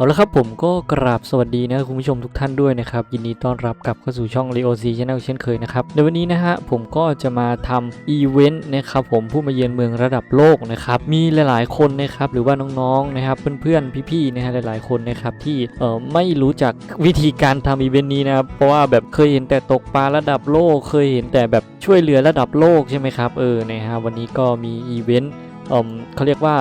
เอาละครับผมก็กราบสวัสดีนะคุณผู้ชมทุกท่านด้วยนะครับ ยินดีต้อนรับกลับเข้าสู่ช่อง Leo C Channel เช่นเคยนะครับ ในวันนี้นะฮะผมก็จะมาทำอีเวนต์นะครับผมผู้มาเยือนเมืองระดับโลกนะครับ มีหลาย ๆ คนนะครับหรือว่าน้องๆนะครับเพื่อนๆพี่ๆนะฮะหลาย ๆ คนนะครับที่เอ่อไม่รู้จักวิธีการทำอีเวนต์นี้นะครับเพราะว่าแบบเคยเห็นแต่ตกปลาระดับโลก เคยเห็นแต่แบบช่วยเหลือระดับโลกใช่ไหมครับเออนะฮะวันนี้ก็มีอีเวนต์เอ่อเขาเรียกว่า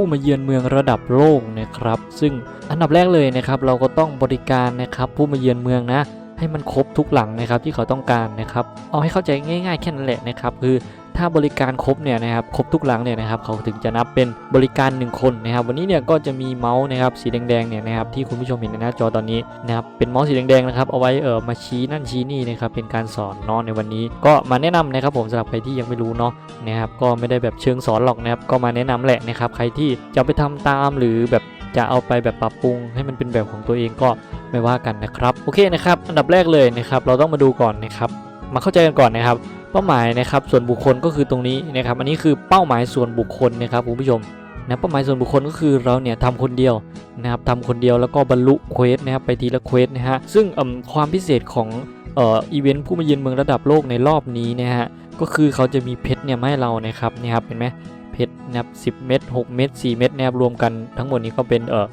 ผู้มาเยือนเมืองระดับโลกนะครับ ซึ่งอันดับแรกเลยนะครับเราก็ต้องบริการนะครับผู้มาเยือนเมืองนะให้มันครบทุกหลังนะครับที่เขาต้องการนะครับ เอาให้เข้าใจง่าย ๆ แค่นั้นแหละนะครับ คือ ถ้าบริการครบเนี่ยนะครับครบทุกหลังเนี่ยนะครับเขาถึงจะนับเป็นบริการ 1 คนนะครับ วันนี้เนี่ยก็จะมีเมาส์นะครับสีแดงๆเนี่ยนะครับที่คุณผู้ชมเห็นในหน้าจอตอนนี้นะครับเป็นเมาส์สีแดงๆนะครับเอาไว้เออมาชี้นั่นชี้นี่นะครับเป็นการสอนนาะในวันนี้ ก็มาแนะนำนะครับผมสำหรับใครที่ยังไม่รู้เนาะนะครับก็ไม่ได้แบบเชิงสอนหรอกนะครับก็มาแนะนำแหละนะครับใครที่จะไปทำตามหรือแบบจะเอาไปแบบปรับปรุงให้มันเป็นแบบของตัวเองก็ไม่ว่ากันนะครับ โอเคนะครับ อันดับแรกเลยนะครับ เราต้องมาดูก่อนนะครับ มาเข้าใจกันก่อนนะครับ เป้าหมายนะครับส่วนบุคคลก็คือตรงนี้นะครับอันนี้คือเป้าหมายส่วนบุคคลนะครับคุณผู้ชมนะเป้าหมายส่วนบุคคลก็คือเราเนี่ยทำคนเดียวนะครับทำคนเดียวแล้วก็บรรลุเควสนะครับไปทีละเควสนะฮะซึ่งความพิเศษของเอ่ออีเวนต์ผู้มาเยือนเมืองระดับโลกในรอบนี้นะฮะก็คือเขาจะมีเพชรเนี่ยให้เรานะครับนี่ครับเห็นไหมเพชรนะครับเม็ด6เม็ด4เม็ดนะครับรวมกันทั้งหมดนี้ก็เป็นเอ่อ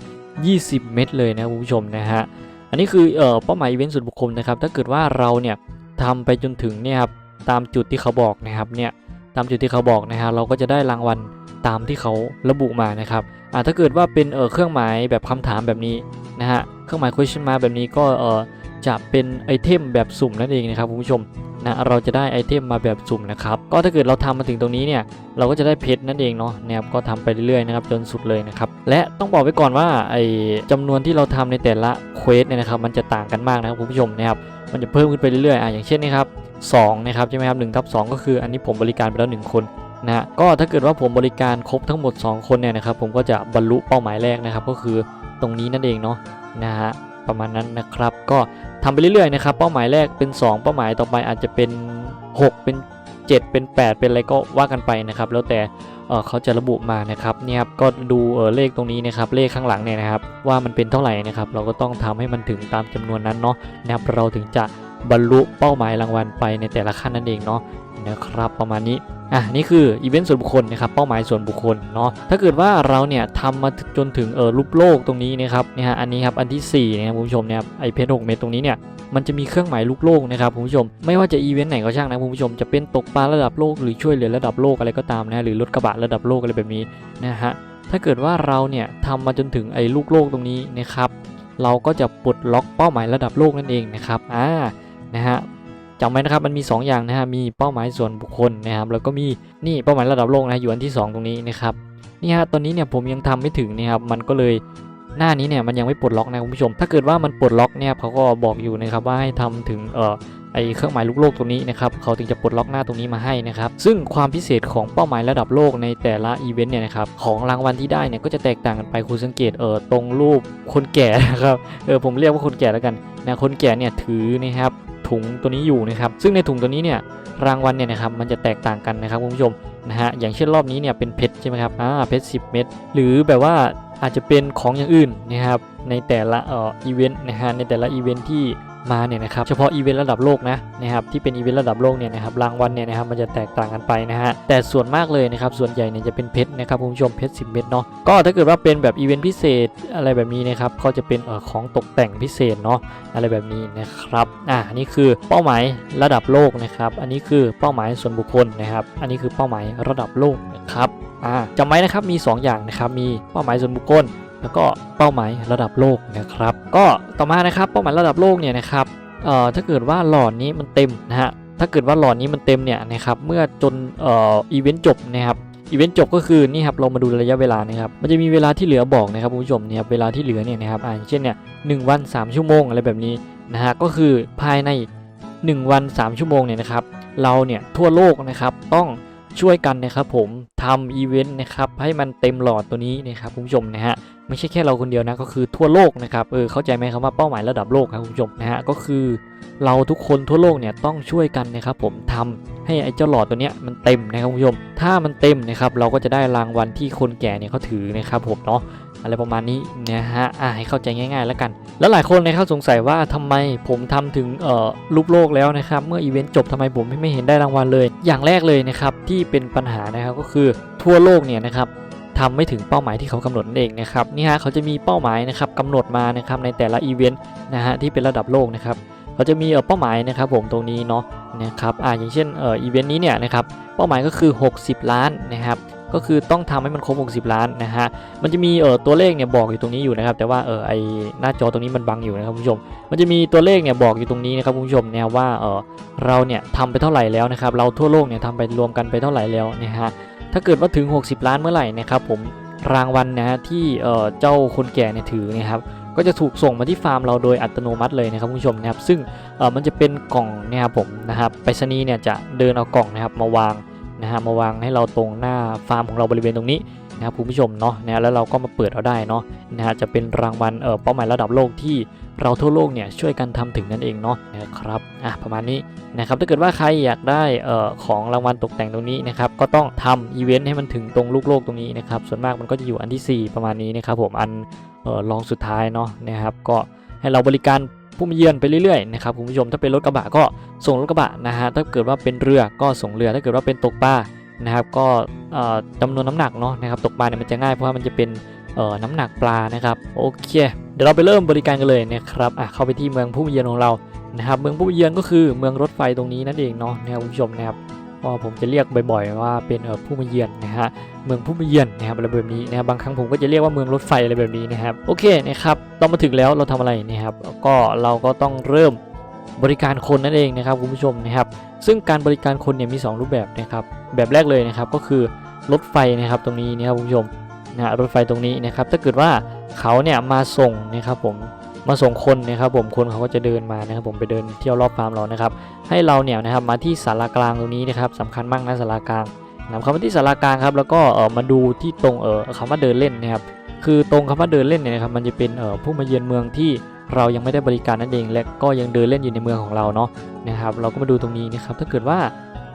20 เม็ดเลยนะคุณผู้ชมนะฮะอันนี้คือเอ่อเป้าหมายอีเวนต์ส่วนบุคคลนะครับถ้าเกิดว่าเราเนี่ยทำไปจนถึงเนี่ยครับ ตามจุดที่เขาบอกนะครับเนี่ยตามจุดที่เขาบอกนะฮะเราก็จะได้รางวัลตามที่เขาระบุมานะครับอ่าถ้าเกิดว่าเป็นเออเครื่องหมายแบบคำถามแบบนี้นะฮะเครื่องหมาย question mark แบบนี้ก็เออจะเป็นไอเทมแบบสุ่มนั่นเองนะครับคุณผู้ชม นะเราจะได้ไอเทมมาแบบสุ่มนะครับก็ถ้าเกิดเราทำมาถึงตรงนี้เนี่ยเราก็จะได้เพชรนั่นเองเนาะนะครับก็ทำไปเรื่อยๆนะครับจนสุดเลยนะครับและต้องบอกไว้ก่อนว่าไอจำนวนที่เราทำในแต่ละเควสเนี่ยนะครับมันจะต่างกันมากนะครับคุณผู้ชมนะครับมันจะเพิ่มขึ้นไปเรื่อยๆอะอย่างเช่นนี่ครับ2นะครับใช่ไหมครับ1ทับ2ก็คืออันนี้ผมบริการไปแล้ว1คนนะฮะก็ถ้าเกิดว่าผมบริการครบทั้งหมด 2 คนเนี่ยนะครับผมก็จะบรรลุเป้าหมายแรกนะครับ ก็คือตรงนี้นั่นเองเนาะนะฮะประมาณนั้นนะครับ ก็ ทำไปเรื่อยๆนะครับเป้าหมายแรกเป็น 2 เป้าหมายต่อไปอาจจะเป็น 6 เป็น 7 เป็น 8 เป็นอะไรก็ว่ากันไปนะครับ แล้วแต่เเขาจะระบุมานะครับเนี่ยครับก็ดูเเลขตรงนี้นะครับเลขข้างหลังเนี่ยนะครับว่ามันเป็นเท่าไหร่นะครับเราก็ต้องทำให้มันถึงตามจำนวนนั้นเนาะนะครับเราถึงจะบรรลุเป้าหมายรางวัลไปในแต่ละขั้นนั่นเองเนาะนะครับประมาณนี้ อะนี่คืออีเวนต์ส่วนบุคคลนะครับเป้าหมายส่วนบุคคลเนาะถ้าเกิดว่าเราเนี่ยทำมาจนถึงเออรูปโลกตรงนี้นะครับเนี่ยฮะอันนี้ครับอันที่สี่นะครับคุณผู้ชมเนี่ยไอเพชรหกเม็ดตรงนี้เนี่ยมันจะมีเครื่องหมายลูกโลกนะครับคุณผู้ชมไม่ว่าจะอีเวนต์ไหนก็ช่างนะคุณผู้ชมจะเป็นตกปลาระดับโลกหรือช่วยเหลือระดับโลกอะไรก็ตามนะหรือรถกระบะระดับโลกอะไรแบบนี้นะฮะถ้าเกิดว่าเราเนี่ยทำมาจนถึงไอ้ลูกโลกตรงนี้นะครับเราก็จะปลดล็อกเป้าหมายระดับโลกนั่นเองนะครับอ่านะฮะ จำไว้นะครับมันมี 2 อย่างนะฮะมีเป้าหมายส่วนบุคคลนะครับแล้วก็มีนี่เป้าหมายระดับโลกนะอยู่อันที่ 2 ตรงนี้นะครับนี่ฮะตอนนี้เนี่ยผมยังทำไม่ถึงนะครับมันก็เลยหน้านี้เนี่ยมันยังไม่ปลดล็อกนะคุณผู้ชม ถ้าเกิดว่ามันปลดล็อกเนี่ยเขาก็บอกอยู่นะครับว่าให้ทำถึงเอ่อไอเครื่องหมายลูกโลกตรงนี้นะครับเขาถึงจะปลดล็อกหน้าตรงนี้มาให้นะครับซึ่งความพิเศษของเป้าหมายระดับโลกในแต่ละอีเวนต์เนี่ยนะครับของรางวัลที่ได้เนี่ยก็จะแตกต่างกันไปคุณสังเกตเออตรงรูปคนแก่นะครับเออผมเรียกว่าคนแก่แล้วกันนะคนแก่เนี่ยถือนะครับ ถุงตัวนี้อยู่นะครับซึ่งในถุงตัวนี้เนี่ยรางวัลเนี่ยนะครับมันจะแตกต่างกันนะครับคุณผู้ชมนะฮะอย่างเช่นรอบนี้เนี่ยเป็นเพชรใช่ไหมครับอ่าเพชร10 เม็ดหรือแบบว่าอาจจะเป็นของอย่างอื่นนะครับในแต่ละเอ่ออีเวนต์นะฮะในแต่ละอีเวนต์ที่ มาเนี่ยนะครับเฉพาะอีเวนต์ระดับโลกนะนะครับที่เป็นอีเวนต์ระดับโลกเนี่ยนะครับรางวัลเนี่ยนะครับมันจะแตกต่างกันไปนะฮะแต่ส่วนมากเลยนะครับส่วนใหญ่เนี่ยจะเป็นเพชรนะครับคุณผู้ชมเพชร10 เม็ดเนาะก็ถ้าเกิดว่าเป็นแบบอีเวนต์พิเศษอะไรแบบนี้นะครับก็จะเป็นออของตกแต่งพิเศษเนาะอะไรแบบนี้นะครับอ่านนี้คือเป้าหมายระดับโลกนะครับอันนี้คือเป้าหมายส่วนบุคคลนะครับอันนี้คือเป้าหมายระดับโลกนะครับอ่าจำไว้นะครับมี 2 อย่างนะครับมีเป้าหมายส่วนบุคคล แล้วก็เป้าหมายระดับโลกนะครับ ก็ต่อมานะครับเป้าหมายระดับโลกเนี่ยนะครับเอ่อถ้าเกิดว่าหลอดนี้มันเต็มนะฮะถ้าเกิดว่าหลอดนี้มันเต็มเนี่ยนะครับเมื่อจนเอ่ออีเวนต์จบนะครับอีเวนต์จบก็คือนี่ครับเรามาดูระยะเวลานะครับมันจะมีเวลาที่เหลือบอกนะครับคุณผู้ชมเนี่ยเวลาที่เหลือเนี่ยนะครับอ่าอย่างเช่นเนี่ยหนึ่งวัน 3 ชั่วโมงอะไรแบบนี้นะฮะก็คือภายใน 1 วัน 3 ชั่วโมงเนี่ยนะครับเราเนี่ยทั่วโลกนะครับต้อง ช่วยกันนะครับผมทำอีเวนต์นะครับให้มันเต็มหลอดตัวนี้นะครับคุณผู้ชมนะฮะไม่ใช่แค่เราคนเดียวนะก็คือทั่วโลกนะครับเออเข้าใจไหมครับว่าเป้าหมายระดับโลกครับคุณผู้ชมนะฮะก็คือ เราทุกคนทั่วโลกเนี่ยต้องช่วยกันนะครับผมทำให้ไอ้เจ้าหลอดตัวเนี้ยมันเต็มนะครับคุณผู้ชม ถ้ามันเต็มนะครับเราก็จะได้รางวัลที่คนแก่เนี่ยเขาถือนะครับผมเนาะ อะไรประมาณนี้นะฮะอะให้เข้าใจง่ายๆแล้วกัน แล้วหลายคนนะครับสงสัยว่าทำไมผมทำถึงเอ่อรูปโลกแล้วนะครับ เมื่ออีเวนต์จบทำไมผมไม่เห็นได้รางวัลเลย อย่างแรกเลยนะครับที่เป็นปัญหานะครับก็คือทั่วโลกเนี่ยนะครับทำไม่ถึงเป้าหมายที่เขากำหนดนั่นเองนะครับนี่ฮะเขาจะมีเป้าหมายนะครับกำหนดมานะครับในแต่ละอีเวนต์นะฮะที่เป็นระดับโลกนะครับเขาจะมีเอ่อเป้าหมายนะครับผมตรงนี้เนาะนะครับอ่าอย่างเช่นเอ่ออีเวนต์นี้เนี่ยนะครับเป้าหมายก็คือ 60 ล้านนะครับ ก็คือต้องทำให้มันครบ 60 ล้านนะฮะ มันจะมีเอ่อตัวเลขเนี่ยบอกอยู่ตรงนี้อยู่นะครับ แต่ว่าเออไอหน้าจอตรงนี้มันบังอยู่นะครับคุณผู้ชม มันจะมีตัวเลขเนี่ยบอกอยู่ตรงนี้นะครับคุณผู้ชมเนี่ยว่าเออเราเนี่ยทำไปเท่าไหร่แล้วนะครับ เราทั่วโลกเนี่ยทำไปรวมกันไปเท่าไหร่แล้วนะฮะ ถ้าเกิดว่าถึง 60 ล้านเมื่อไหร่นะครับผมรางวัลนะฮะที่เออเจ้าคนแก่เนี่ยถือนะครับก็จะถูกส่งมาที่ฟาร์มเราโดยอัตโนมัติเลยนะครับคุณผู้ชมนะครับซึ่งเออมันจะเป็นกล่องนะครับผมนะครับไปรษณีย์เนี่ยจะเดินเอากล่องนะครับมาวาง นะฮะมาวางให้เราตรงหน้าฟาร์มของเราบริเวณตรงนี้นะครับคุณผู้ชมเนาะนะแล้วเราก็มาเปิดเอาได้เนาะนะฮะจะเป็นรางวัลเออเป้าหมายระดับโลกที่เราทั่วโลกเนี่ยช่วยกันทำถึงนั่นเองเนาะนะครับอะประมาณนี้นะครับถ้าเกิดว่าใครอยากได้เอ่อของรางวัลตกแต่งตรงนี้นะครับก็ต้องทำอีเวนต์ให้มันถึงตรงลูกโลกตรงนี้นะครับส่วนมากมันก็จะอยู่อันทีสี่4 ประมาณนี้นะครับผมอันเออรองสุดท้ายเนาะนะครับก็ให้เราบริการ ผู้มาเยือนไปเรื่อยๆนะครับคุณผู้ชมถ้าเป็นรถกระบะก็ส่งรถกระบะนะฮะถ้าเกิดว่าเป็นเรือก็ส่งเรือถ้าเกิดว่าเป็นตกปลานะครับก็จำนวนน้ำหนักเนาะนะครับตกปลาเนี่ยมันจะง่ายเพราะว่ามันจะเป็นน้ำหนักปลานะครับโอเค เดี๋ยวเราไปเริ่มบริการกันเลยนะครับอะเข้าไปที่เมืองผู้มาเยือนของเรานะครับเมืองผู้มาเยือนก็คือเมืองรถไฟตรงนี้นั่นเองเนาะนะครับคุณผู้ชมนะครับ ก็ผมจะเรียกบ่อยๆ ว่าเป็นเอ่อผู้มาเยือนนะฮะเมืองผู้มาเยือนนะครับอะไรแบบนี้นะครับบางครั้งผมก็จะเรียกว่าเมืองรถไฟอะไรแบบนี้นะครับโอเคนะครับเรามาถึงแล้วเราทำอะไรนะครับ ก็เราก็ต้องเริ่มบริการคนนั่นเองนะครับคุณผู้ชมนะครับ ซึ่งการบริการคนเนี่ยมี 2 รูปแบบนะครับ แบบแรกเลยนะครับก็คือรถไฟนะครับตรงนี้นะครับคุณผู้ชมนะรถไฟตรงนี้นะครับ ถ้าเกิดว่าเขาเนี่ยมาส่งนะครับผม มาส่งคนนะครับผมคนเขาก็จะเดินมานะครับผมไปเดินเที่ยวรอบฟาร์มเรานะครับให้เราเนี่ยนะครับมาที่ศาลากลางตรงนี้นะครับสำคัญมากนะศาลากลางนำเข้ามาที่ศาลากลางครับแล้วก็เออมาดูที่ตรงเออคำว่าเดินเล่นนะครับคือตรงคำว่าเดินเล่นเนี่ยนะครับมันจะเป็นเออผู้มาเยือนเมืองที่เรายังไม่ได้บริการนั่นเอง และก็ยังเดินเล่นอยู่ในเมืองของเราเนาะนะครับเราก็มาดูตรงนี้นะครับถ้าเกิดว่า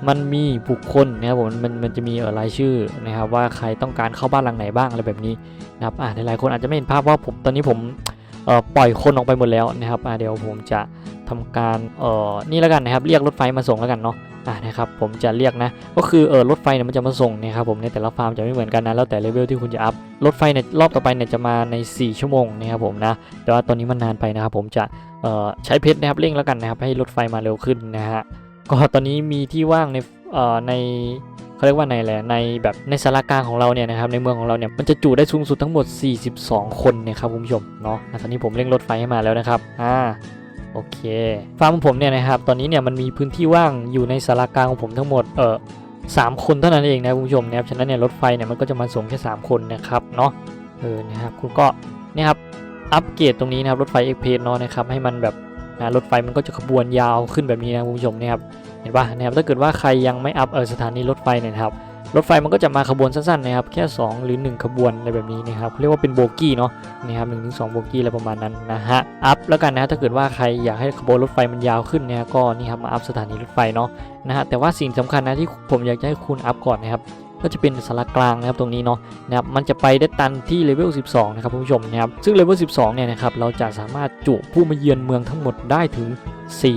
มันมีบุคคลนะครับผมมันมันจะมีเออรายชื่อนะครับว่าใครต้องการเข้าบ้านหลังไหนบ้างอะไรแบบนี้นะครับอ่าหลายๆคนอาจจะไม่เห็นภาพว่าผมตอนนี้ผม ปล่อยคนออกไปหมดแล้วนะครับเดี๋ยวผมจะทำการนี่แล้วกันนะครับเรียกรถไฟมาส่งแล้วกันเนาะนะครับผมจะเรียกนะก็คือเออรถไฟเนี่ยมันจะมาส่งนะครับผมในแต่ละฟาร์มจะไม่เหมือนกันนะแล้วแต่เลเวลที่คุณจะอัพรถไฟเนี่ยรอบต่อไปเนี่ยจะมาใน 4 ชั่วโมงนะครับผมนะแต่ว่าตอนนี้มันนานไปนะครับผมจะเออใช้เพชรนะครับเร่งแล้วกันนะครับให้รถไฟมาเร็วขึ้นนะฮะก็ตอนนี้มีที่ว่างในเออใน เขาเรียกว่าในแหละในแบบในสารกลางของเราเนี่ยนะครับในเมืองของเราเนี่ยมันจะจุได้สูงสุดทั้งหมด 42 คนเนี่ยครับคุณผู้ชมเนาะอะตอนนี้ผมเร่งรถไฟให้มาแล้วนะครับอ่าโอเคฟาร์มของผมเนี่ยนะครับตอนนี้เนี่ยมันมีพื้นที่ว่างอยู่ในสารกลางของผมทั้งหมดเออสามคนเท่านั้นเองนะคุณผู้ชมนะครับฉะนั้นเนี่ยรถไฟเนี่ยมันก็จะมาส่งแค่สามคนนะครับเนาะเออนะครับคุณก็เนี่ยครับอัปเกรดตรงนี้นะครับรถไฟเอ็กเพสเนาะนะครับให้มันแบบ นะรถไฟมันก็จะขบวนยาวขึ้นแบบนี้นะคุณผู้ชมนะครับเห็นปะนะครับถ้าเกิดว่าใครยังไม่อัพเออสถานีรถไฟเนี่ยครับรถไฟมันก็จะมาขบวนสั้นๆนะครับแค่ 2 หรือ 1 ขบวนอะไรแบบนี้นะครับเขาเรียกว่าเป็นโบกี้เนาะนะครับหนึ่งถึงสองโบกี้อะไรประมาณนั้นนะฮะอัพแล้วกันนะถ้าเกิดว่าใครอยากให้ขบวนรถไฟมันยาวขึ้นเนี่ยก็นี่ครับมาอัพสถานีรถไฟเนาะนะฮะแต่ว่าสิ่งสำคัญนะที่ผมอยากจะให้คุณอัพก่อนนะครับ ก็จะเป็นสารกลางนะครับตรงนี้เนาะนะครับมันจะไปได้ตันที่เลเวล 12 นะครับคุณผู้ชมนะครับซึ่งเลเวล 12 เนี่ยนะครับเราจะสามารถจุผู้มาเยือนเมืองทั้งหมดได้ถึง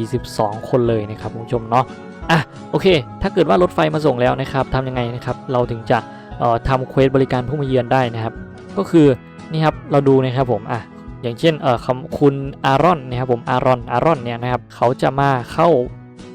42 คนเลยนะครับคุณผู้ชมเนาะอะโอเค ถ้าเกิดว่ารถไฟมาส่งแล้วนะครับทำยังไงนะครับเราถึงจะเอ่อทำเควสบริการผู้มาเยือนได้นะครับก็คือนี่ครับเราดูนะครับผมอะอย่างเช่นเอ่อคคุณอารอนนะครับผมอารอนอารอนเนี่ยนะครับเขาจะมาเข้า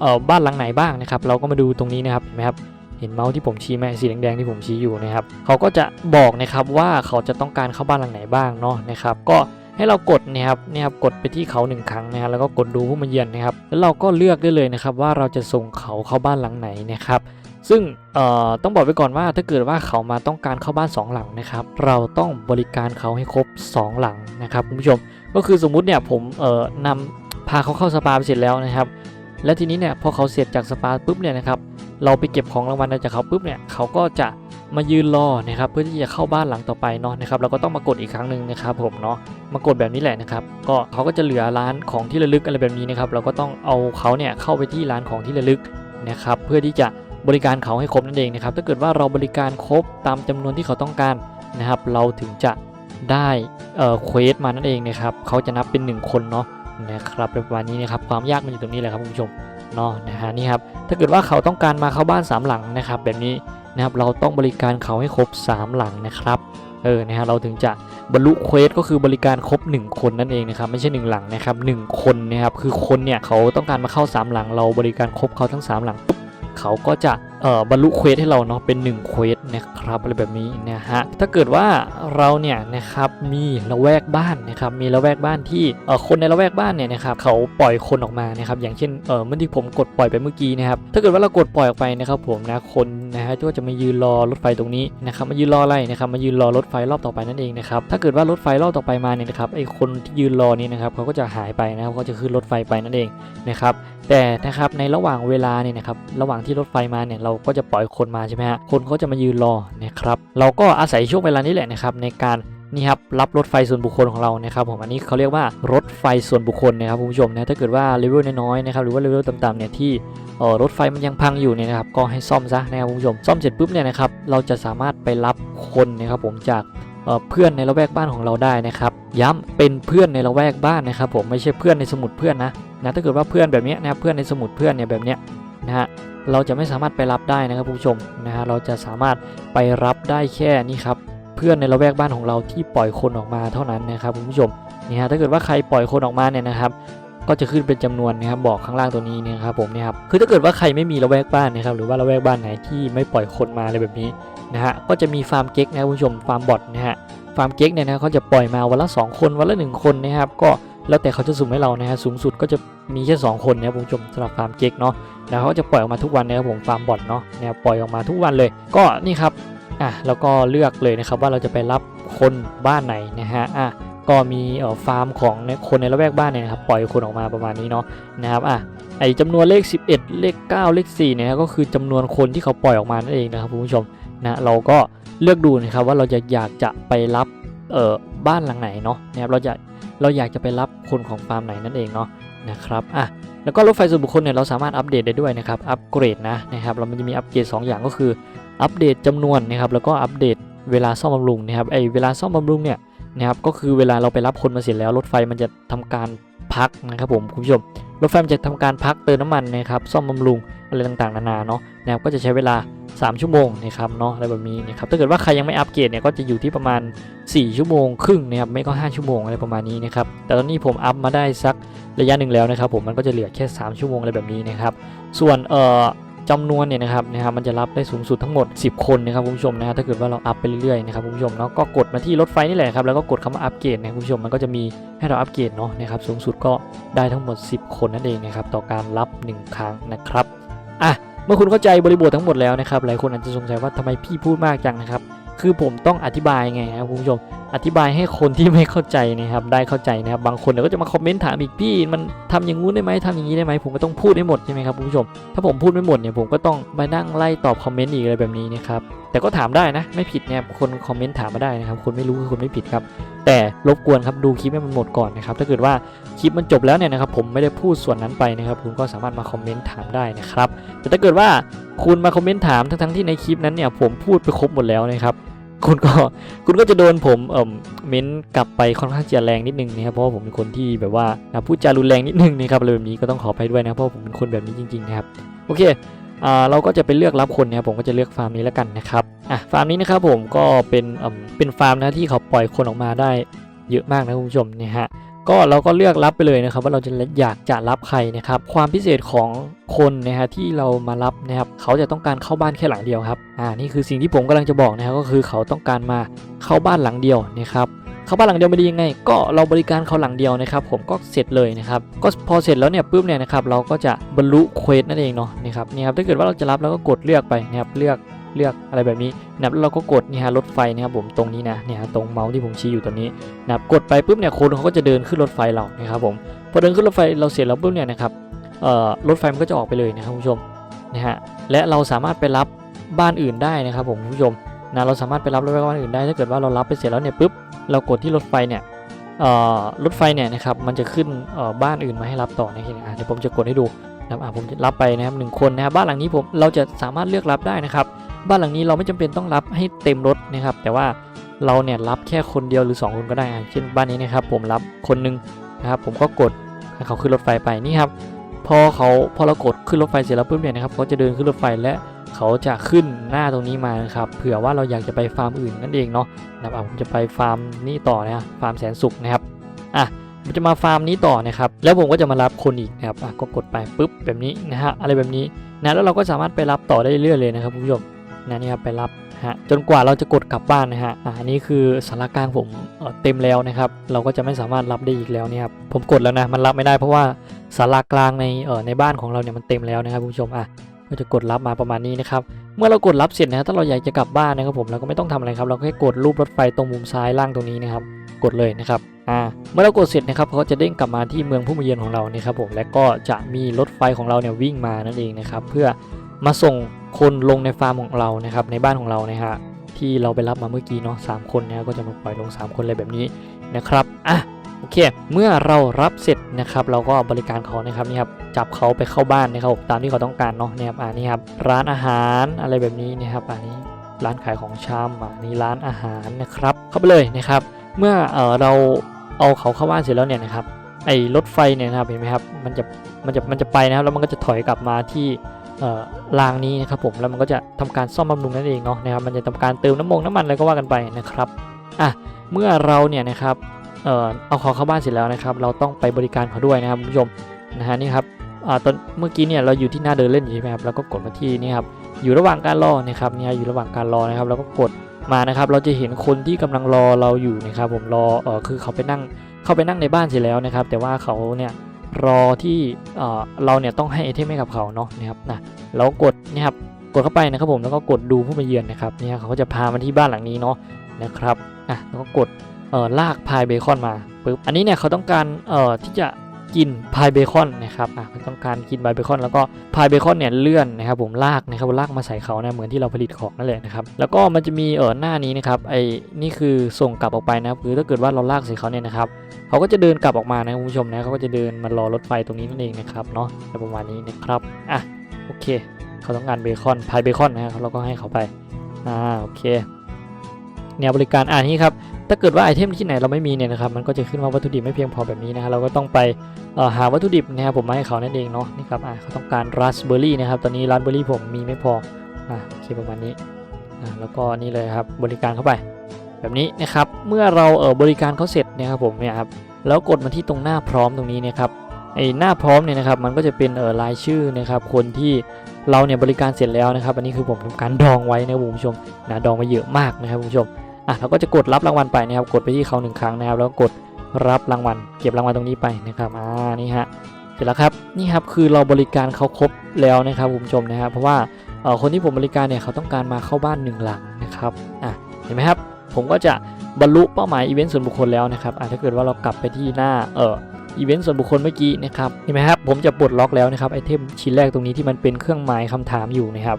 เอ่อบ้านหลังไหนบ้างนะครับเราก็มาดูตรงนี้นะครับเห็นไหมครับ เห็นเมาส์ที่ผมชี้ไหมสีแดงๆที่ผมชี้อยู่นะครับเขาก็จะบอกนะครับว่าเขาจะต้องการเข้าบ้านหลังไหนบ้างเนาะนะครับ ก็ให้เรากดนะครับเนี่ยครับกดไปที่เขาหนึ่งครั้งนะครับแล้วก็กดดูผู้มาเยือนนะครับ แล้วเราก็เลือกได้เลยนะครับว่าเราจะส่งเขาเข้าบ้านหลังไหนนะครับซึ่งเอ่อต้องบอกไว้ก่อนว่าถ้าเกิดว่าเขามาต้องการเข้าบ้าน 2 หลังนะครับ เราต้องบริการเขาให้ครบ 2 หลังนะครับคุณผู้ชม ก็คือสมมุติเนี่ยผมเอ่อนำพาเขาเข้าสปาไปเสร็จแล้วนะครับ และทีนี้เนี่ยพอเขาเสร็จจากสปาปุ๊บเนี่ยนะครับเราไปเก็บของรางวัลจากเขาปุ๊บเนี่ยเขาก็จะมายืนรอนะครับเพื่อที่จะเข้าบ้านหลังต่อไปเนาะนะครับเราก็ต้องมากดอีกครั้งหนึ่งนะครับผมเนาะมากดแบบนี้แหละนะครับก็เขาก็จะเหลือร้านของที่ระลึกอะไรแบบนี้นะครับเราก็ต้องเอาเขาเนี่ยเข้าไปที่ร้านของที่ระลึกนะครับเพื่อที่จะบริการเขาให้ครบนั่นเองนะครับถ้าเกิดว่าเราบริการครบตามจำนวนที่เขาต้องการนะครับเราถึงจะได้เอ่อเควสมานั่นเองนะครับเขาจะนับเป็น 1 คนเนาะ นะครับประมาณนี้นะครับความยากมันอยู่ตรงนี้แหละครับคุณผู้ชมเนาะนะฮะนี่ครับถ้าเกิดว่าเขาต้องการมาเข้าบ้านสามหลังนะครับแบบนี้นะครับเราต้องบริการเขาให้ครบ 3 หลังนะครับเออนะฮะเราถึงจะบรรลุเควสก็คือบริการครบ 1 คนนั่นเองนะครับไม่ใช่ 1 หลังนะครับหนึ่งคนนะครับคือคนเนี่ยเขาต้องการมาเข้า 3 หลัง เราบริการครบเขาทั้ง 3 หลังปุ๊บ เขาก็จะบรรลุเควสให้เราเนาะเป็น1เควสนะครับอะไรแบบนี้นะฮะถ้าเกิดว่าเราเนี่ยนะครับมีละแวกบ้านนะครับมีละแวกบ้านที่คนในละแวกบ้านเนี่ยนะครับเขาปล่อยคนออกมานะครับอย่างเช่นเออเมื่อที่ผมกดปล่อยไปเมื่อกี้นะครับถ้าเกิดว่าเรากดปล่อยออกไปนะครับผมนะคนนะฮะก็จะมายืนรอรถไฟตรงนี้นะครับมายืนรออะไรนะครับมายืนรอรถไฟรอบต่อไปนั่นเองนะครับถ้าเกิดว่ารถไฟรอบต่อไปมาเนี่ยนะครับไอ้คนที่ยืนรอนี่นะครับเขาก็จะหายไปนะครับเขาจะขึ้นรถไฟไปนั่นเองนะครับ แต่นะครับในระหว่างเวลาเนี่ยนะครับระหว่างที่รถไฟมาเนี่ยเราก็จะปล่อยคนมาใช่ไหมฮะคนเขาจะมายืนรอนะครับเราก็อาศัยช่วงเวลานี้แหละนะครับในการนี่ครับรับรถไฟส่วนบุคคลของเรานะครับผมอันนี้เขาเรียกว่ารถไฟส่วนบุคคลนะครับคุณผู้ชมนะถ้าเกิดว่าเลเวลน้อยๆนะครับหรือว่าเลเวลต่ำๆเนี่ยที่เอ่อรถไฟมันยังพังอยู่เนี่ยนะครับก็ให้ซ่อมซะนะครับคุณผู้ชมซ่อมเสร็จปุ๊บเนี่ยนะครับเราจะสามารถไปรับคนนะครับผมจากเอ่อเพื่อนในละแวกบ้านของเราได้นะครับย้ำเป็นเพื่อนในละแวกบ้านนะครับผมไม่ใช่เพื่อนในสมุดเพื่อนนะ นะถ้าเกิดว่าเพื่อนแบบนี้นะครับเพื่อนในสมุดเพื่อนเนี่ยแบบเนี้ยนะฮะเราจะไม่สามารถไปรับได้นะครับผู้ชมนะฮะเราจะสามารถไปรับได้แค่นี้ครับเพื่อนในละแวกบ้านของเราที่ปล่อยคนออกมาเท่านั้นนะครับคุณผู้ชมนี่ฮะถ้าเกิดว่าใครปล่อยคนออกมาเนี่ยนะครับ ก็จะขึ้นเป็นจำนวนนะครับบอกข้างล่างตัวนี้นี่ยครับผมนี่ครับคือถ้าเกิดว่าใครไม่มีละแวกบ้านนะครับหรือว่าละแวกบ้านไหนที่ไม่ปล่อยคนมาอะไรแบบนี้นะฮะก็จะมีฟาร์มเก๊กนะคุณผู้ชมฟาร์มบอทนะฮะฟาร์มเก๊กเนี่ยนะเขาจะปล่อยมาวันละ 2 คนวันละ 1 คนนะครับก็ แล้วแต่เขาจะสุ่มให้เรานะฮะสูงสุดก็จะมีแค่2คนนะครับคุณผู้ชมสำหรับฟาร์มเก๊กเนาะแล้วเขาจะปล่อยออกมาทุกวันนะครับผมฟาร์มบอทเนาะเนี่ยปล่อยออกมาทุกวันเลย ก็นี่ครับอะแล้วก็เลือกเลยนะครับว่าเราจะไปรับคนบ้านไหนนะฮะอะก็มีเอ่อฟาร์มของในคนในละแวกบ้านเนี่ยนะครับปล่อยคนออกมาประมาณนี้เนาะนะครับอะไอจำนวนเลข 11 เลข 9 เลข4เนี่ยก็คือจำนวนคนที่เขาปล่อยออกมานั่นเองนะครับคุณผู้ชมนะเราก็เลือกดูนะครับว่าเราจะอยากจะไปรับเอ่อบ้านหลังไหนเนาะนะครับเราจะ เราอยากจะไปรับคนของฟาร์มไหนนั่นเองเนาะนะครับอะแล้วก็รถไฟส่วนบุคคลเนี่ยเราสามารถอัปเดตได้ด้วยนะครับอัปเกรดนะนะครับเรามันจะมีอัปเกรด2 อย่างก็คืออัปเดตจำนวนนะครับแล้วก็อัปเดตเวลาซ่อมบำรุงนะครับไอเวลาซ่อมบำรุงเนี่ยนะครับก็คือเวลาเราไปรับคนมาเสร็จแล้วรถไฟมันจะทำการพักนะครับผมคุณผู้ชมรถไฟมันจะทำการพักเติมน้ำมันนะครับซ่อมบำรุงอะไรต่างๆนานาเนาะนะครับก็จะใช้เวลา 3 ชั่วโมงนะครับเนาะอะไรแบบนี้นะครับถ้าเกิดว่าใครยังไม่อัปเกรดเนี่ยก็จะอยู่ที่ประมาณ 4 ชั่วโมงครึ่งนะครับไม่ก็ 5 ชั่วโมงอะไรประมาณนี้นะครับแต่ตอนนี้ผมอัพมาได้สักระยะหนึ่งแล้วนะครับผมมันก็จะเหลือแค่ 3 ชั่วโมงอะไรแบบนี้นะครับส่วนเอ่อจำนวนเนี่ยนะครับนะครับมันจะรับได้สูงสุดทั้งหมด 10 คนนะครับคุณผู้ชมนะฮะถ้าเกิดว่าเราอัพไปเรื่อยๆนะครับคุณผู้ชมเนาะก็กดมาที่รถไฟนี่แหละครับแล้วก็กดคำว่าอัปเกรดนะคุณผู้ชมมันก็จะมีให้เราอัปเกรดเนาะนะครับสูงสุดก็ได้ทั้งหมด 10 คนนั่นเองนะครับต่อการรับ 1 ครั้งนะครับอะ เมื่อคุณเข้าใจบริบททั้งหมดแล้วนะครับหลายคนอาจจะสงสัยว่าทำไมพี่พูดมากจังนะครับคือผมต้องอธิบายไงครับคุณผู้ชมอธิบายให้คนที่ไม่เข้าใจนะครับได้เข้าใจนะครับบางคนเดี๋ยวก็จะมาคอมเมนต์ถามอีกพี่ มันทำอย่างงู้นได้ไหมทำอย่างนี้ได้ไหมผมก็ต้องพูดให้หมดใช่ไหมครับคุณผู้ชมถ้าผมพูดไม่หมดเนี่ยผมก็ต้องไปนั่งไล่ตอบคอมเมนต์อีกอะไรแบบนี้นะครับแต่ก็ถามได้นะ ไม่ผิดเนี่ยคนคอมเมนต์ถามมาได้นะครับ คนไม่รู้คือคนไม่ผิดครับ แต่รบกวนครับดูคลิปให้มันหมดก่อนนะครับ ถ้าเกิดว่าคลิปมันจบแล้วเนี่ยนะครับ ผมไม่ได้พูดส่วนนั้นไปนะครับ คุณก็สามารถมาคอมเมนต์ถามได้นะครับ แต่ถ้าเกิดว่าคุณมาคอมเมนต์ถามทั้งๆที่ในคลิปนั้นเนี่ยผมพูดไปครบหมดแล้วนะครับคุณก็คุณก็จะโดนผมเอ่มเม้นกลับไปค่อนข้างจะแรงนิดนึงนะครับเพราะว่าผมเป็นคนที่แบบว่าพูดจารุนแรงนิดนึงนะครับอะไรแบบนี้ก็ต้องขอไปด้วยนะเพราะผมเป็นคนแบบนี้จริงๆนะครับโอเค เราก็จะไปเลือกรับคนนะครับผมก็จะเลือกฟาร์มนี้แล้วกันนะครับอะฟาร์มนี้นะครับผมก็เป็นเป็นฟาร์มนะที่เขาปล่อยคนออกมาได้เยอะมากนะคุณผู้ชมเนี่ยฮะก็เราก็เลือกรับไปเลยนะครับ ว่าเราจะอยากจะรับใครนะครับ ความพิเศษของคนนะฮะที่เรามารับนะครับเขาจะต้องการเข้าบ้านแค่หลังเดียวครับอ่านี่คือสิ่งที่ผมกำลังจะบอกนะครับก็คือเขาต้องการมาเข้าบ้านหลังเดียวนะครับ เขาบ้านหลังเดียวไม่ดียังไง ก็เราบริการเขาหลังเดียวนะครับ ผมก็เสร็จเลยนะครับก็พอเสร็จแล้วเนี่ยปุ๊บเนี่ยนะครับเราก็จะบรรลุเควสนั่นเองเนาะนี่ครับนี่ครับถ้าเกิดว่าเราจะรับเราก็กดเลือกไปนะครับเลือกเลือกอะไรแบบนี้นะครับแล้วเราก็กดนี่ฮะรถไฟนะครับผมตรงนี้นะเนี่ยตรงเมาส์ที่ผมชี้อยู่ตรงนี้นะครับกดไปปุ๊บเนี่ยคนเขาก็จะเดินขึ้นรถไฟเรานะครับผมพอเดินขึ้นรถไฟเราเสร็จแล้วปุ๊บเนี่ยนะครับเอ่อรถไฟมันก็จะออกไปเลยนะครับคุณผู้ชมนะฮะและเราสามารถไปรับบ้านอื่นได้นะครับผมคุณผู้ชมนะเราสามารถไปรับรถไฟบ้านอื่นได้ถ้าเกิดว่าเรารับไปเสร็จแล้วเนี่ยปุ๊บ เรากดที่รถไฟเนี่ยรถไฟเนี่ยนะครับมันจะขึ้นบ้านอื่นมาให้รับต่อนะครับเดี๋ยวผมจะกดให้ดูนะครับผมจะรับไปนะครับหนึ่งคนนะครับบ้านหลังนี้ผมเราจะสามารถเลือกรับได้นะครับ บ้านหลังนี้เราไม่จำเป็นต้องรับให้เต็มรถนะครับ แต่ว่าเราเนี่ยรับแค่คนเดียวหรือ 2 คนก็ได้ เช่นบ้านนี้นะครับ ผมรับคนหนึงนะครับผมก็กดให้เขาขึ้นรถไฟไปนี่ครับพอเขาพอเรากดขึ้นรถไฟเสร็จแล้วปุ๊บเนี่ยนะครับเขาจะเดินขึ้นรถไฟและ เขาจะขึ้นหน้าตรงนี้มานะครับเผื่อว่าเราอยากจะไปฟาร์มอื่นนั่นเองเนาะนะครับผมจะไปฟาร์มนี่ต่อนะฟาร์มแสนสุขนะครับอะผมจะมาฟาร์มนี้ต่อนะครับแล้วผมก็จะมารับคนอีกนะครับอะก็กดไปปุ๊บแบบนี้นะฮะอะไรแบบนี้นะแล้วเราก็สามารถไปรับต่อได้เรื่อยๆเลยนะครับคุณผู้ชมนะนี่ครับไปรับฮะจนกว่าเราจะกดกลับบ้านนะฮะอ่าอันนี้คือสาระกลางผมเเต็มแล้วนะครับ เราก็จะไม่สามารถรับได้อีกแล้วเนี่ยครับผมกดแล้วนะมันรับไม่ได้เพราะว่าสาระกลางในเอ่อในบ้านของเราเนี่ยมันเต็มแล้วนะครับคุณผู้ชมอะ ก็จะกดรับมาประมาณนี้นะครับ เมื่อเรากดรับเสร็จนะถ้าเราอยากจะกลับบ้านนะครับผมเราก็ไม่ต้องทำอะไรครับ เราก็แค่กดรูปรถไฟตรงมุมซ้ายล่างตรงนี้นะครับ กดเลยนะครับ อ่า เมื่อเรากดเสร็จนะครับเขาจะเด้งกลับมาที่เมืองผู้มาเยือนของเรานี่ครับผม และก็จะมีรถไฟของเราเนี่ยวิ่งมานั่นเองนะครับ เพื่อมาส่งคนลงในฟาร์มของเรานะครับ ในบ้านของเรานะฮะ ที่เราไปรับมาเมื่อกี้เนาะสามคนนะก็จะมาปล่อยลง 3 คนเลยแบบนี้นะครับ อะ โอเค เมื่อเรารับเสร็จนะครับ เราก็บริการเขานะครับนี่ครับจับเขาไปเข้าบ้านนะครับตามที่เขาต้องการเนาะนี่ครับอ่านี่ครับร้านอาหารอะไรแบบนี้นะครับอันนี้ร้านขายของชำอ่านี่ร้านอาหารนะครับ เข้าไปเลยนะครับ เมื่อเออเราเอาเขาเข้าบ้านเสร็จแล้วเนี่ยนะครับไอ้รถไฟเนี่ยนะครับเห็นไหมครับมันจะมันจะมันจะไปนะครับแล้วมันก็จะถอยกลับมาที่รางนี้นะครับผมแล้วมันก็จะทำการซ่อมบำรุงนั่นเองเนาะนะครับมันจะทำการเติมน้ำมงน้ำมันอะไรก็ว่ากันไปนะครับอะเมื่อเราเนี่ยนะครับ เอ่อเอาเขาเข้าบ้านเสร็จแล้วนะครับ เราต้องไปบริการเขาด้วยนะครับคุณผู้ชมนะฮะนี่ครับอ่าตอนเมื่อกี้เนี่ยเราอยู่ที่หน้าเดินเล่นอยู่ใช่ไหมครับแล้วก็กดมาที่นี่ครับอยู่ระหว่างการรอนะครับเนี่ยอยู่ระหว่างการรอนะครับเราก็กดมานะครับเราจะเห็นคนที่กำลังรอเราอยู่นะครับผมรอเออคือเขาไปนั่งเข้าไปนั่งในบ้านเสร็จแล้วนะครับ แต่ว่าเขาเนี่ยรอที่เอ่อเราเนี่ยต้องให้ไอเทมให้กับเขาเนาะนะครับนะเรากดนี่ครับกดเข้าไปนะครับผมแล้วก็กดดูผู้มาเยือนนะครับเนี่ยเขาก็จะพามาที่บ้านหลังนี้เนาะนะครับอะแล้วก็กด เอ่อลากพายเบคอนมาปึ๊บอันนี้เนี่ยเขาต้องการเอ่อที่จะกินพายเบคอนนะครับอะเขาต้องการกินพายเบคอนแล้วก็พายเบคอนเนี่ยเลื่อนนะครับผมลากนะครับลากมาใส่เขานะเหมือนที่เราผลิตของนั่นแหละนะครับแล้วก็มันจะมีเอ่อหน้านี้นะครับไอ้นี่คือส่งกลับออกไปนะครับคือถ้าเกิดว่าเราลากใส่เขาเนี่ยนะครับเขาก็จะเดินกลับออกมานะคุณผู้ชมนะเขาก็จะเดินมารอรถไฟตรงนี้นั่นเองนะครับเนาะประมาณนี้นะครับอะโอเค เขาต้องการเบคอนพายเบคอนนะครับเราก็ให้เขาไปอ่าโอเคแนวบริการอ่านี้ครับ ถ้าเกิดว่าไอเทมที่ไหนเราไม่มีเนี่ยนะครับมันก็จะขึ้นว่าวัตถุดิบไม่เพียงพอแบบนี้นะครับเราก็ต้องไปหาวัตถุดิบนะครับผมมาให้เขานั่นเองเนาะนี่ครับเขาต้องการราสเบอร์รี่นะครับตอนนี้ราสเบอร์รี่ผมมีไม่พออ่าโอเคประมาณนี้อ่าแล้วก็นี่เลยครับบริการเข้าไป แบบนี้นะครับเมื่อเราเออบริการเขาเสร็จนะครับผมเนี่ยครับแล้วกดมาที่ตรงหน้าพร้อมตรงนี้นะครับไอหน้าพร้อมเนี่ยนะครับมันก็จะเป็นเออรายชื่อนะครับคนที่เราเนี่ยบริการเสร็จแล้วนะครับ อันนี้คือผมทำการดองไว้นะครับคุณผู้ชมนะดองมาเยอะมากนะครับคุณผู้ชม อะเราก็จะกดรับรางวัลไปนะครับ กดไปที่เขาหนึ่งครั้งนะครับ แล้วกดรับรางวัล เก็บรางวัลตรงนี้ไปนะครับอ่านี่ฮะเสร็จแล้วครับนี่ครับคือเราบริการเขาครบแล้วนะครับคุณผู้ชมนะครับเพราะว่าคนที่ผมบริการเนี่ยเขาต้องการมาเข้าบ้านหนึ่งหลังนะครับอะเห็นไหมครับผมก็จะบรรลุเป้าหมายอีเวนต์ส่วนบุคคลแล้วนะครับอะถ้าเกิดว่าเรากลับไปที่หน้าเอออีเวนต์ส่วนบุคคลเมื่อกี้นะครับเห็นไหมครับผมจะปลดล็อกแล้วนะครับไอเทมชิ้นแรกตรงนี้ที่มันเป็นเครื่องหมายคำถามอยู่นะครับ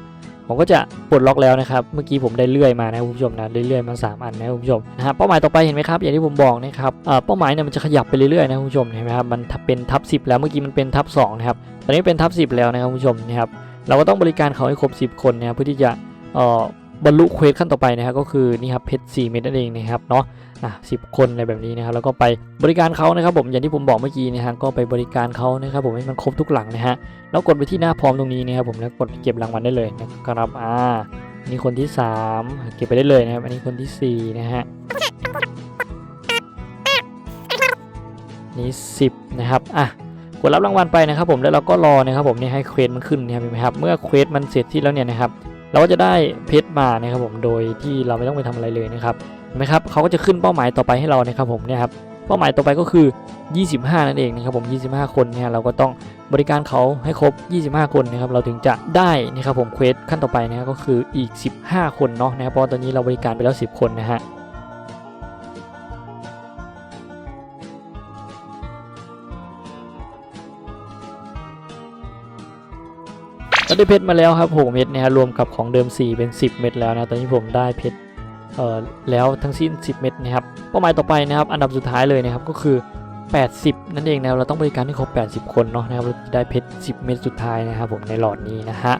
ผมก็จะปลดล็อกแล้วนะครับ เมื่อกี้ผมได้เลื่อยมานะคุณผู้ชมนะได้เลื่อยมา 3 อันนะคุณผู้ชมนะฮะเป้าหมายต่อไปเห็นไหมครับ อย่างที่ผมบอกนะครับเอ่อเป้าหมายเนี่ยมันจะขยับไปเรื่อยๆนะคุณผู้ชมเห็นไหมครับมันเป็นทับ10 แล้วเมื่อกี้มันเป็นทับ2นะครับตอนนี้เป็นทับ10 แล้วนะครับคุณผู้ชมนะครับเราก็ต้องบริการเขาให้ครบ 10 คนนะครับเพื่อที่จะเอ่อบรรลุเควสขั้นต่อไปนะครับก็คือนี่ครับเพชร4เม็ดนั่นเองนะครับเนาะ อะสิคนอะไรแบบนี้นะครับแล้วก็ไปบริการเขานะครับผมอย่างที่ผมบอกเมื่อกี้นะฮะก็ไปบริการเขานะครับผมให้มันครบทุกหลังนะฮะแล้วกดไปที่หน้าพร้อมตรงนี้นะครับผมแล้วกดเก็บรางวัลได้เลยนะครับอ่านี่คนที่ 3 เก็บไปได้เลยนะครับ อันนี้คนที่4นะฮะนี่10นะครับอะกดรับรางวัลไปนะครับผมแล้วเราก็รอนะครับผมนี่ให้เควสมันขึ้นนะครับเห็นไหมครับ เมื่อเควสมันเสร็จที่แล้วเนี่ยนะครับ เราก็จะได้เพชรมานะครับผมโดยที่เราไม่ต้องไปทำอะไรเลยนะครับ ไหมครับเขาก็จะขึ้นเป้าหมายต่อไปให้เรานะครับผมเนี่ยครับเป้าหมายต่อไปก็คือ 25 นั่นเองนะครับผม 25 คนเนี่ยเราก็ต้องบริการเขาให้ครบ 25 คนนะครับเราถึงจะได้นะครับผมเควสขั้นต่อไปนะครับก็คืออีก 15 คนเนาะนะครับเพราะตอนนี้เราบริการไปแล้ว 10 คนนะฮะเราได้เพชรมาแล้วครับ6เม็ดนะฮะรวมกับของเดิม 4 เป็น 10 เม็ดแล้วนะตอนนี้ผมได้เพชร แล้วทั้งสิ้น 10 เม็ดนะครับเป้าหมายต่อไปนะครับ อันดับสุดท้ายเลยนะครับก็คือ 80 นั่นเองนะรเราต้องบริการให้ครบ 80 คนเนาะนะครับเราจะได้เพชร 10 เม็ดสุดท้ายนะครับผมในหลอดนี้นะฮะ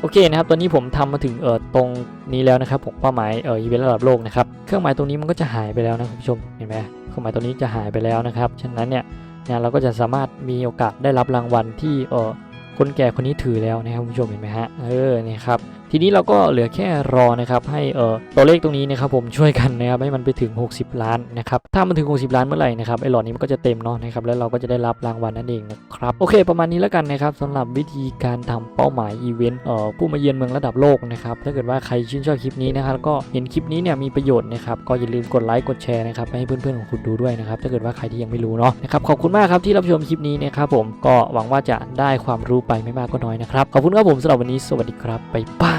โอเคนะครับ ตอนนี้ผมทำมาถึงเอ่อตรงนี้แล้วนะครับผมเป้าหมายเอ่ออีเวนต์ระดับโลกนะครับ เครื่องหมายตรงนี้มันก็จะหายไปแล้วนะคุณผู้ชมเห็นไหมเครื่องหมายตรงนี้จะหายไปแล้วนะครับ ฉะนั้นเนี่ยเนี่ยเราก็จะสามารถมีโอกาสได้รับรางวัลที่เอ่อคนแก่คนนี้ถือแล้วนะครับคุณผู้ชมเห็นไหมฮะ เออเนี่ยครับ ทีนี้เราก็เหลือแค่รอนะครับให้เอ่อตัวเลขตรงนี้นะครับผมช่วยกันนะครับให้มันไปถึง 60 ล้านนะครับถ้ามันถึง 60 ล้านเมื่อไหร่นะครับไอ้หลอดนี้มันก็จะเต็มเนาะนะครับแล้วเราก็จะได้รับรางวัลนั่นเองนะครับโอเค ประมาณนี้แล้วกันนะครับสำหรับวิธีการทำเป้าหมายอีเวนต์เอ่อผู้มาเยือนเมืองระดับโลกนะครับถ้าเกิดว่าใครชื่นชอบคลิปนี้นะครับก็เห็นคลิปนี้เนี่ยมีประโยชน์นะครับก็อย่าลืมกดไลค์กดแชร์นะครับไปให้เพื่อนๆของคุณดูด้วยนะครับถ้าเกิดว่าใครที่ยังไม่รู้เนาะนะครับขอบคุณมากครับที่รับชมคลิปนี้นะครับผมก็หวังว่าจะได้ความรู้ไปไม่มากก็น้อยนะครับขอบคุณครับผมสำหรับวันนี้สวัสดีครับบ๊ายบาย